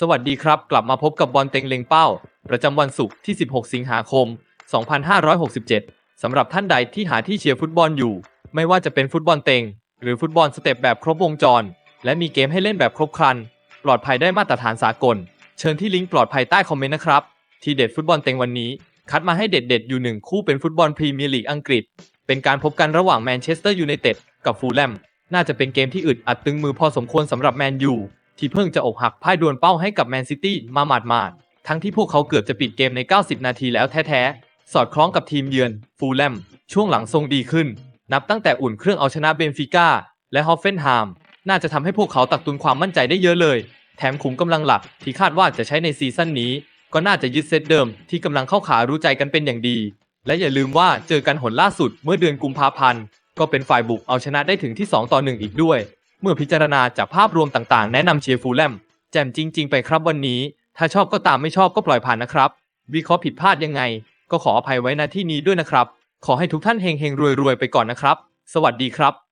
สวัสดีครับ กลับมาพบกับบอลเต็งเล็งเป้า ประจำวันศุกร์ที่ 16 สิงหาคม 2567 สำหรับท่านใดที่หาที่เชียร์ฟุตบอลอยู่ ไม่ว่าจะเป็นฟุตบอลเต็ง หรือฟุตบอลสเต็ปแบบครบวงจร และมีเกมให้เล่นแบบครบครัน ปลอดภัยได้มาตรฐานสากล เชิญที่ลิงก์ปลอดภัยใต้คอมเมนต์นะครับ ทีเด็ดฟุตบอลเต็งวันนี้ คัดมาให้เด็ดๆอยู่หนึ่งคู่เป็นฟุตบอลพรีเมียร์ลีกอังกฤษ เป็นการพบกันระหว่างแมนเชสเตอร์ยูไนเต็ดกับฟูลแลม น่าจะเป็นเกมที่อึดอัดตึงมือพอสมควรสำหรับแมนยู ที่เพิ่งจะอกหักพ่ายดวลเป้าให้กับแมนซิตี้มาหมาดๆทั้งที่พวกเขาเกือบจะปิดเกมใน 90 นาทีแล้วแท้ๆ สอดคล้องกับทีมเยือน ฟูลแลม ช่วงหลังทรงดีขึ้น นับตั้งแต่อุ่นเครื่องเอาชนะเบนฟิก้า และฮอฟเฟนไฮม์น่าจะทำให้พวกเขาตักตุนความมั่นใจได้เยอะเลย แถมขุมกำลังหลักที่คาดว่าจะใช้ในซีซั่นนี้ ก็น่าจะยึดเซตเดิมที่กำลังเข้าขารู้ใจกันเป็นอย่างดี และอย่าลืมว่าเจอกันหนล่าสุดเมื่อเดือนกุมภาพันธ์ก็เป็นฝ่ายบุกเอาชนะได้ถึงที่ 2 ต่อ 1 อีกด้วย เมื่อพิจารณาจากภาพรวมต่างๆ แนะนำเชียร์ฟูลแลมแจ่มจริง ๆ ไปครับวันนี้ ถ้าชอบก็ตามไม่ชอบก็ปล่อยผ่านนะครับ วิเคราะห์ผิดพลาดยังไง ก็ขออภัยไว้ณที่นี้ด้วยนะครับ ขอให้ทุกท่านเฮงๆรวยๆไปก่อนนะครับ สวัสดีครับ